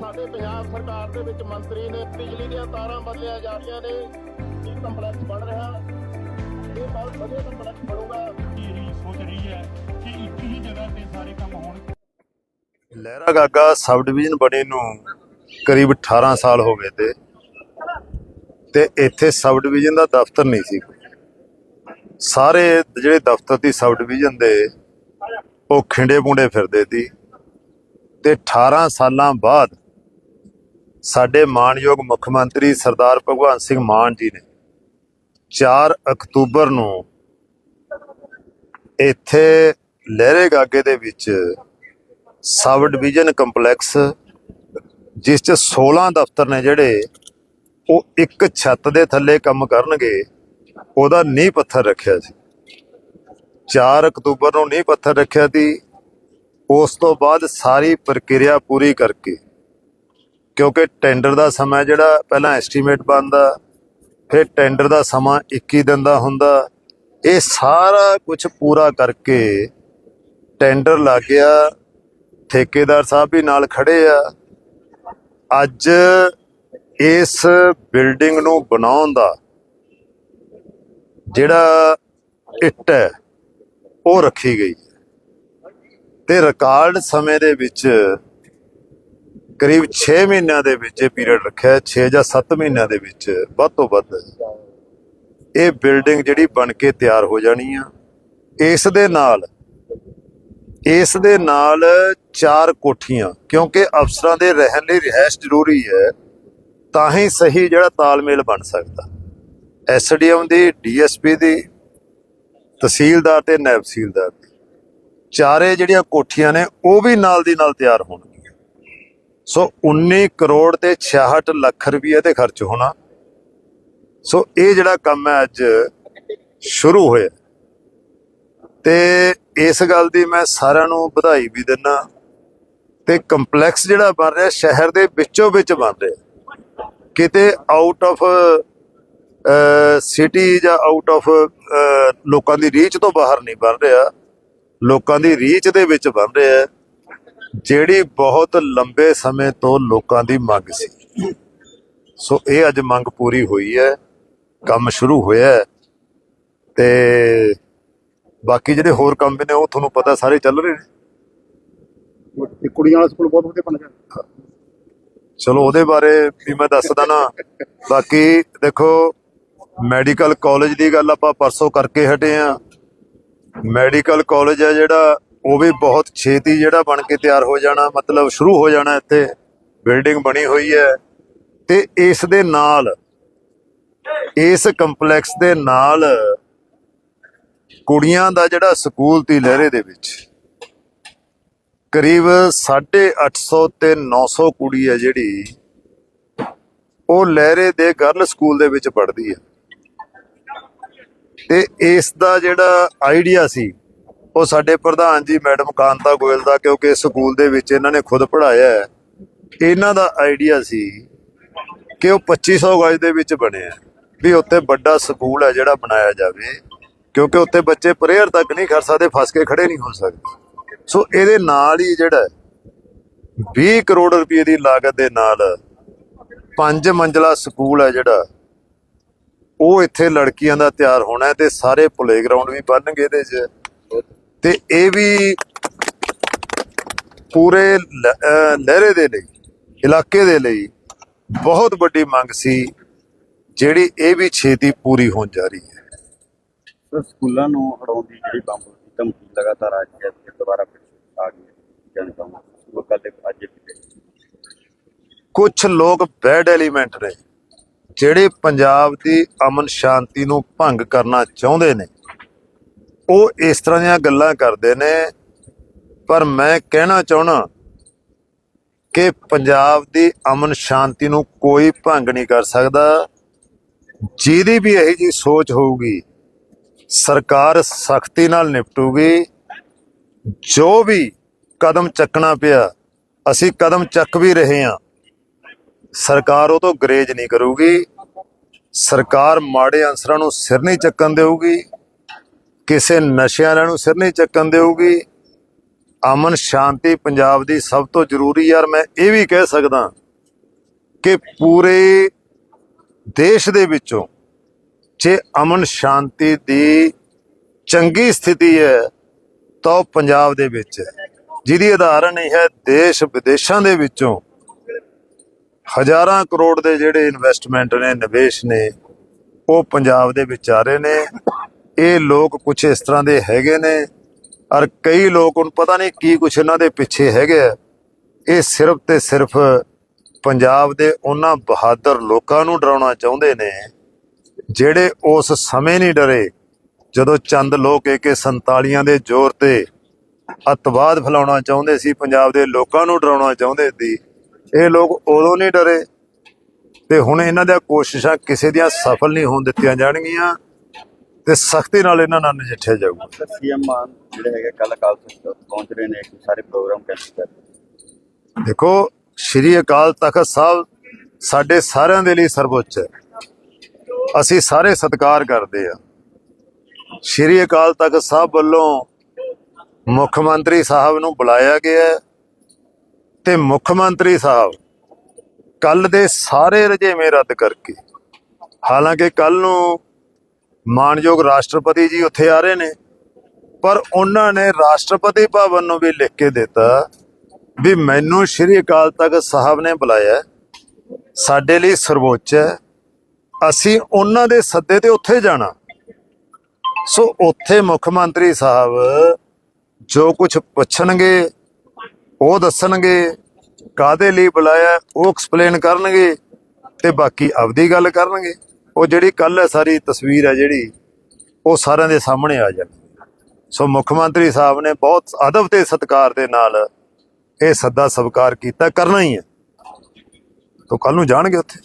ਸਾਡੇ ਪੰਜਾਬ ਸਰਕਾਰ ਦੇ ਵਿੱਚ ਮੰਤਰੀ ਨੇ ਬਿਜਲੀ ਦੀਆਂ ਤਾਰਾਂ ਬਦਲੀਆਂ ਜਾ ਰਹੀਆਂ ਨੇ। ਇਹ ਕੰਪਲੈਕਸ ਬਣ ਰਿਹਾ। ਇਹ ਬਹੁਤ ਵਧੀਆ ਕੰਪਲੈਕਸ ਬਣੂਗਾ। ਇਹੀ ਸੋਚ ਰਹੀ ਹੈ ਕਿ ਇੱਕ ਹੀ ਜਗ੍ਹਾ ਤੇ ਸਾਰੇ ਕੰਮ ਹੋਣ। ਲਹਿਰਾ ਗਾਗਾ ਸਬ ਡਿਵੀਜ਼ਨ ਬਣੇ ਨੂੰ ਕਰੀਬ 18 ਸਾਲ ਹੋ ਗਏ ਤੇ। ਤੇ ਇੱਥੇ ਸਬ ਡਿਵੀਜ਼ਨ ਦਾ ਦਫ਼ਤਰ ਨਹੀਂ ਸੀ। ਸਾਰੇ ਜਿਹੜੇ ਦਫ਼ਤਰ ਦੀ ਸਬ ਡਿਵੀਜ਼ਨ ਦੇ ਉਹ ਖਿੰਡੇ ਪੁੰਡੇ ਫਿਰਦੇ ਸੀ। ਤੇ 18 ਸਾਲਾਂ ਬਾਅਦ ਸਾਡੇ ਮਾਨਯੋਗ ਮੁੱਖ ਮੰਤਰੀ ਸਰਦਾਰ ਭਗਵੰਤ ਸਿੰਘ ਮਾਨ ਜੀ ਨੇ 4 ਅਕਤੂਬਰ ਨੂੰ ਇੱਥੇ ਲਹਿਰੇ ਗਾਗੇ ਦੇ ਵਿੱਚ ਸਬ ਡਿਵੀਜ਼ਨ ਕੰਪਲੈਕਸ, ਜਿਸ ਚ 16 ਦਫ਼ਤਰ ਨੇ ਜਿਹੜੇ, ਉਹ ਇੱਕ ਛੱਤ ਦੇ ਥੱਲੇ ਕੰਮ ਕਰਨਗੇ, ਉਹਦਾ ਨੀਂਹ ਪੱਥਰ ਰੱਖਿਆ ਸੀ। 4 ਅਕਤੂਬਰ ਨੂੰ ਨੀਂਹ ਪੱਥਰ ਰੱਖਿਆ ਸੀ। ਉਸ ਤੋਂ ਬਾਅਦ ਸਾਰੀ ਪ੍ਰਕਿਰਿਆ ਪੂਰੀ ਕਰਕੇ ਕਿਉਂਕਿ ਟੈਂਡਰ ਦਾ ਸਮਾਂ ਜਿਹੜਾ ਪਹਿਲਾਂ ਐਸਟੀਮੇਟ ਬਣਦਾ, ਫਿਰ ਟੈਂਡਰ ਦਾ ਸਮਾਂ 21 ਦਿਨ ਦਾ ਹੁੰਦਾ। ਇਹ ਸਾਰਾ ਕੁਝ ਪੂਰਾ ਕਰਕੇ ਟੈਂਡਰ ਲੱਗ ਗਿਆ। ਠੇਕੇਦਾਰ ਸਾਹਿਬ ਵੀ ਨਾਲ ਖੜੇ ਆ। ਅੱਜ ਇਸ ਬਿਲਡਿੰਗ ਨੂੰ ਬਣਾਉਣ ਦਾ ਜਿਹੜਾ ਇੱਟ ਹੈ, ਉਹ ਰੱਖੀ ਗਈ ਹੈ। ਤੇ ਰਿਕਾਰਡ ਸਮੇਂ ਦੇ ਵਿੱਚ ਕਰੀਬ 6 ਮਹੀਨਿਆਂ ਦੇ ਵਿੱਚ ਇਹ ਪੀਰੀਅਡ ਰੱਖਿਆ 6 ਜਾਂ 7 ਮਹੀਨਿਆਂ ਦੇ ਵਿੱਚ ਵੱਧ ਤੋਂ ਵੱਧ ਇਹ ਬਿਲਡਿੰਗ ਜਿਹੜੀ ਬਣ ਕੇ ਤਿਆਰ ਹੋ ਜਾਣੀ ਆ। ਇਸ ਦੇ ਨਾਲ, ਇਸ ਦੇ ਨਾਲ ਚਾਰ ਕੋਠੀਆਂ, ਕਿਉਂਕਿ ਅਫਸਰਾਂ ਦੇ ਰਹਿਣ ਲਈ ਰਿਹਾਇਸ਼ ਜ਼ਰੂਰੀ ਹੈ, ਤਾਂ ਹੀ ਸਹੀ ਜਿਹੜਾ ਤਾਲਮੇਲ ਬਣ ਸਕਦਾ। ਐਸਡੀਐਮ ਦੀ ਡੀਐਸਪੀ ਦੀ, ਤਹਿਸੀਲਦਾਰ ਤੇ ਨਾਇਬ ਤਹਿਸੀਲਦਾਰ ਦੀ। ਚਾਰੇ ਜਿਹੜੀਆਂ ਕੋਠੀਆਂ ਨੇ, ਉਹ ਵੀ ਨਾਲ ਦੀ ਨਾਲ ਤਿਆਰ ਹੋਣਗੀਆਂ। ਸੋ 19 ਕਰੋੜ ਤੇ 66 ਲੱਖ ਰੁਪਏ ਤੇ ਖਰਚ ਹੋਣਾ। ਸੋ ਇਹ ਜਿਹੜਾ ਕੰਮ ਹੈ ਅੱਜ ਸ਼ੁਰੂ ਹੋਇਆ। ਤੇ ਇਸ ਗੱਲ ਦੀ ਮੈਂ ਸਾਰਿਆਂ ਨੂੰ ਵਧਾਈ ਵੀ ਦਿੰਨਾ। ਤੇ ਕੰਪਲੈਕਸ ਜਿਹੜਾ ਬਣ ਰਿਹਾ, ਸ਼ਹਿਰ ਦੇ ਵਿੱਚੋਂ ਵਿੱਚ ਬਣ ਰਿਹਾ। ਕਿਤੇ ਆਊਟ ਆਫ ਸਿਟੀ ਜਾਂ ਆਊਟ ਆਫ ਲੋਕਾਂ ਦੀ ਰੀਚ ਤੋਂ ਬਾਹਰ ਨਹੀਂ ਬਣ ਰਿਹਾ। ਲੋਕਾਂ ਦੀ ਰੀਚ ਦੇ ਵਿੱਚ ਬਣ ਰਿਹਾ। ਜਿਹੜੀ ਬਹੁਤ ਲੰਬੇ ਸਮੇਂ ਤੋਂ ਲੋਕਾਂ ਦੀ ਮੰਗ ਸੀ। ਸੋ ਇਹ ਅੱਜ ਮੰਗ ਪੂਰੀ ਹੋਈ ਹੈ ਕੰਮ ਸ਼ੁਰੂ ਹੋਇਆ ਹੈ ਤੇ ਬਾਕੀ ਜਿਹੜੇ ਹੋਰ ਕੰਮ ਨੇ ਉਹ ਤੁਹਾਨੂੰ ਪਤਾ ਸਾਰੇ ਚੱਲ ਰਹੇ ਨੇ। ਕੁੜੀਆਂ ਵਾਲਾ ਸਕੂਲ ਬਹੁਤ ਵਧੀਆ ਬਣ ਗਿਆ। ਚਲੋ ਉਹਦੇ ਬਾਰੇ ਵੀ ਮੈਂ ਦੱਸਦਾ ਨਾ ਬਾਕੀ ਦੇਖੋ ਮੈਡੀਕਲ ਕਾਲਜ ਦੀ ਗੱਲ ਆਪਾਂ ਪਰਸੋਂ ਕਰਕੇ ਹਟੇ ਆ ਮੈਡੀਕਲ ਕਾਲਜ ਹੈ ਜਿਹੜਾ ਉਹ ਵੀ ਬਹੁਤ ਛੇਤੀ ਜਿਹੜਾ ਬਣ ਕੇ ਤਿਆਰ ਹੋ ਜਾਣਾ, ਮਤਲਬ ਸ਼ੁਰੂ ਹੋ ਜਾਣਾ ਇੱਥੇ। ਬਿਲਡਿੰਗ ਬਣੀ ਹੋਈ ਹੈ। ਤੇ ਇਸ ਦੇ ਨਾਲ, ਇਸ ਕੰਪਲੈਕਸ ਦੇ ਨਾਲ ਕੁੜੀਆਂ ਦਾ ਜਿਹੜਾ ਸਕੂਲ ਤੀ ਲਹਿਰੇ ਦੇ ਵਿੱਚ, ਕਰੀਬ 850 ਤੇ 900 ਕੁੜੀ ਹੈ ਜਿਹੜੀ, ਉਹ ਲਹਿਰੇ ਦੇ ਗਰਲ ਸਕੂਲ ਦੇ ਵਿੱਚ ਪੜ੍ਹਦੀ ਹੈ। ਤੇ ਇਸ ਦਾ ਜਿਹੜਾ ਆਈਡੀਆ ਸੀ ਉਹ ਸਾਡੇ ਪ੍ਰਧਾਨ ਜੀ ਮੈਡਮ ਕਾਂਤਾ ਗੋਇਲ ਦਾ ਕਿਉਂਕਿ ਸਕੂਲ ਦੇ ਵਿੱਚ ਇਹਨਾਂ ਨੇ ਖੁਦ ਪੜ੍ਹਾਇਆ ਹੈ। ਇਹਨਾਂ ਦਾ ਆਈਡੀਆ ਸੀ ਕਿ ਉਹ 2500 ਗਜ ਦੇ ਵਿੱਚ ਬਣਿਆ ਵੀ ਉੱਤੇ ਵੱਡਾ ਸਕੂਲ ਹੈ ਜਿਹੜਾ ਬਣਾਇਆ ਜਾਵੇ ਕਿਉਂਕਿ ਉੱਤੇ ਬੱਚੇ ਪ੍ਰੇਅਰ ਤੱਕ ਨਹੀਂ ਕਰ ਸਕਦੇ ਫਸ ਕੇ ਖੜੇ ਨਹੀਂ ਹੋ ਸਕਦੇ। ਸੋ ਇਹਦੇ ਨਾਲ ਹੀ ਜਿਹੜਾ ਹੈ, 20 ਕਰੋੜ ਰੁਪਏ ਦੀ ਲਾਗਤ ਦੇ ਨਾਲ ਪੰਜ ਮੰਜ਼ਲਾ ਸਕੂਲ ਹੈ ਜਿਹੜਾ ਉਹ ਇੱਥੇ ਲੜਕੀਆਂ ਦਾ ਤਿਆਰ ਹੋਣਾ ਹੈ ਤੇ ਸਾਰੇ ਪਲੇਗਰਾਉਂਡ ਵੀ ਬਣਨਗੇ ਇਹਦੇ 'ਚ। ਤੇ ਇਹ ਵੀ ਪੂਰੇ ਲਹਿਰੇ ਦੇ ਲਈ ਇਲਾਕੇ ਦੇ ਲਈ ਬਹੁਤ ਵੱਡੀ ਮੰਗ ਸੀ ਜਿਹੜੀ ਇਹ ਵੀ ਛੇਤੀ ਪੂਰੀ ਹੋਣ ਜਾ ਰਹੀ ਹੈ। ਸਰ ਸਕੂਲਾਂ ਨੂੰ ਹਟਾਉਣ ਦੀ ਜਿਹੜੀ ਬੰਬ ਦੀ ਧਮਕੀ ਲਗਾਤਾਰ ਆ ਰਹੀ ਹੈ ਤੇ ਦੁਬਾਰਾ ਫਿਰ ਆ ਗਈ ਜਨਤਾ ਨੂੰ ਅੱਜ ਕੁਝ ਲੋਕ ਬੈਡ ਐਲੀਮੈਂਟ ਨੇ ਜਿਹੜੇ ਪੰਜਾਬ ਦੀ ਅਮਨ ਸ਼ਾਂਤੀ ਨੂੰ ਭੰਗ ਕਰਨਾ ਚਾਹੁੰਦੇ ਨੇ। ਉਹ ਇਸ ਤਰ੍ਹਾਂ ਦੀਆਂ ਗੱਲਾਂ ਕਰਦੇ ਨੇ, ਪਰ ਮੈਂ ਕਹਿਣਾ ਚਾਹਣਾ ਕਿ ਪੰਜਾਬ ਦੀ ਅਮਨ ਸ਼ਾਂਤੀ ਨੂੰ ਕੋਈ ਭੰਗ ਨਹੀਂ ਕਰ ਸਕਦਾ। ਜਿਹਦੀ ਵੀ ਇਹੋ ਜੀ ਸੋਚ ਹੋਊਗੀ, ਸਰਕਾਰ ਸਖਤੀ ਨਾਲ ਨਿਪਟੂਗੀ। ਜੋ ਵੀ ਕਦਮ ਚੱਕਣਾ ਪਿਆ, ਅਸੀਂ ਕਦਮ ਚੱਕ ਵੀ ਰਹੇ ਹਾਂ। ਸਰਕਾਰ ਉਹ ਤੋਂ ਗਰੇਜ ਨਹੀਂ ਕਰੂਗੀ। ਸਰਕਾਰ ਮਾੜੇ ਅਨਸਰਾਂ ਨੂੰ ਸਿਰ ਨਹੀਂ ਚੱਕਣ ਦੇਊਗੀ। ਕਿਸੇ ਨਸ਼ਿਆਂ ਵਾਲਿਆਂ ਨੂੰ ਸਿਰ ਨਹੀਂ ਚੱਕਣ ਦੇਊਗੀ। ਅਮਨ ਸ਼ਾਂਤੀ ਪੰਜਾਬ ਦੀ ਸਭ ਤੋਂ ਜ਼ਰੂਰੀ ਯਾਰ, ਮੈਂ ਇਹ ਵੀ ਕਹਿ ਸਕਦਾ ਕਿ ਪੂਰੇ ਦੇਸ਼ ਦੇ ਵਿੱਚੋਂ ਜੇ ਅਮਨ ਸ਼ਾਂਤੀ ਦੀ ਚੰਗੀ ਸਥਿਤੀ ਹੈ, ਤਾਂ ਉਹ ਪੰਜਾਬ ਦੇ ਵਿੱਚ ਹੈ। ਜਿਹਦੀ ਉਦਾਹਰਣ ਇਹ ਹੈ, ਦੇਸ਼ ਵਿਦੇਸ਼ਾਂ ਦੇ ਵਿੱਚੋਂ ਹਜ਼ਾਰਾਂ ਕਰੋੜ ਦੇ ਜਿਹੜੇ ਇਨਵੈਸਟਮੈਂਟ ਨੇ, ਨਿਵੇਸ਼ ਨੇ, ਉਹ ਪੰਜਾਬ ਦੇ ਵਿੱਚ ਆ ਰਹੇ ਨੇ। ਇਹ ਲੋਕ ਕੁਝ ਇਸ ਤਰ੍ਹਾਂ ਦੇ ਹੈਗੇ ਨੇ ਔਰ ਕਈ ਲੋਕ ਨੂੰ ਪਤਾ ਨਹੀਂ ਕੀ ਕੁਝ ਇਹਨਾਂ ਦੇ ਪਿੱਛੇ ਹੈਗੇ ਆ। ਇਹ ਸਿਰਫ ਤੇ ਸਿਰਫ ਪੰਜਾਬ ਦੇ ਉਹਨਾਂ ਬਹਾਦਰ ਲੋਕਾਂ ਨੂੰ ਡਰਾਉਣਾ ਚਾਹੁੰਦੇ ਨੇ, ਜਿਹੜੇ ਉਸ ਸਮੇਂ ਨਹੀਂ ਡਰੇ ਜਦੋਂ ਚੰਦ ਲੋਕ AK47 ਦੇ ਜ਼ੋਰ ਤੇ ਅਤਵਾਦ ਫੈਲਾਉਣਾ ਚਾਹੁੰਦੇ ਸੀ, ਪੰਜਾਬ ਦੇ ਲੋਕਾਂ ਨੂੰ ਡਰਾਉਣਾ ਚਾਹੁੰਦੇ ਸੀ, ਇਹ ਲੋਕ ਉਦੋਂ ਨਹੀਂ ਡਰੇ ਤੇ ਹੁਣ ਇਹਨਾਂ ਦੀਆਂ ਕੋਸ਼ਿਸ਼ਾਂ ਕਿਸੇ ਦੀਆਂ ਸਫਲ ਨਹੀਂ ਹੋਣ ਦਿੱਤੀਆਂ ਜਾਣਗੀਆਂ ਤੇ ਸਖਤੀ ਨਾਲ ਇਹਨਾਂ ਨਾਲ ਨਜਿੱਠਿਆ ਜਾਊਗਾ। ਸੀਐਮ ਮਾਨ ਜਿਹੜੇ ਹੈਗੇ ਕੱਲ ਅਕਾਲ ਤਖਤ ਪਹੁੰਚ ਰਹੇ ਨੇ ਸਾਰੇ ਪ੍ਰੋਗਰਾਮ ਕੈਂਸਲ ਕਰ। ਦੇਖੋ ਸ਼੍ਰੀ ਅਕਾਲ ਤਖਤ ਸਾਹਿਬ ਸਾਡੇ ਸਾਰਿਆਂ ਦੇ ਲਈ ਸਰਵਉੱਚ ਹੈ। ਅਸੀਂ ਸਾਰੇ ਸਤਿਕਾਰ ਕਰਦੇ ਆ ਸ਼੍ਰੀ ਅਕਾਲ ਤਖਤ ਸਾਹਿਬ ਵੱਲੋਂ ਮੁੱਖ ਮੰਤਰੀ ਸਾਹਿਬ ਨੂੰ ਬੁਲਾਇਆ ਗਿਆ ਤੇ ਮੁੱਖ ਮੰਤਰੀ ਸਾਹਿਬ ਕੱਲ ਦੇ ਸਾਰੇ ਰਜੇਵੇਂ ਰੱਦ ਕਰਕੇ ਹਾਲਾਂਕਿ ਕੱਲ ਨੂੰ ਮਾਨਯੋਗ ਰਾਸ਼ਟਰਪਤੀ ਜੀ ਉੱਥੇ ਆ ਰਹੇ ਨੇ। ਪਰ ਉਹਨਾਂ ਨੇ ਰਾਸ਼ਟਰਪਤੀ ਭਵਨ ਨੂੰ ਵੀ ਲਿਖ ਕੇ ਦਿੱਤਾ ਵੀ ਮੈਨੂੰ ਸ਼੍ਰੀ ਅਕਾਲ ਤਖਤ ਸਾਹਿਬ ਨੇ ਬੁਲਾਇਆ ਸਾਡੇ ਲਈ ਸਰਵੋੱਚ ਹੈ। ਅਸੀਂ ਉਹਨਾਂ ਦੇ ਸੱਦੇ ਤੇ ਉੱਥੇ ਜਾਣਾ। ਸੋ ਉੱਥੇ ਮੁੱਖ ਮੰਤਰੀ ਸਾਹਿਬ ਜੋ ਕੁਝ ਪੁੱਛਣਗੇ, ਉਹ ਦੱਸਣਗੇ ਕਾਦੇ ਲਈ ਬੁਲਾਇਆ, ਉਹ ਐਕਸਪਲੇਨ ਕਰਨਗੇ ਤੇ ਬਾਕੀ ਆਪਦੀ ਗੱਲ ਕਰਨਗੇ। ਉਹ ਜਿਹੜੀ ਕੱਲ ਹੈ ਸਾਰੀ ਤਸਵੀਰ ਹੈ ਜਿਹੜੀ, ਉਹ ਸਾਰਿਆਂ ਦੇ ਸਾਹਮਣੇ ਆ ਜਾਂਦੀ ਸੋ ਮੁੱਖ ਮੰਤਰੀ ਸਾਹਿਬ ਨੇ ਬਹੁਤ ਅਦਬ ਤੇ ਸਤਿਕਾਰ ਦੇ ਨਾਲ ਇਹ ਸੱਦਾ ਸਵੀਕਾਰ ਕੀਤਾ, ਕਰਨਾ ਹੀ ਹੈ। ਤੋਂ ਕੱਲ ਨੂੰ ਜਾਣਗੇ ਉੱਥੇ।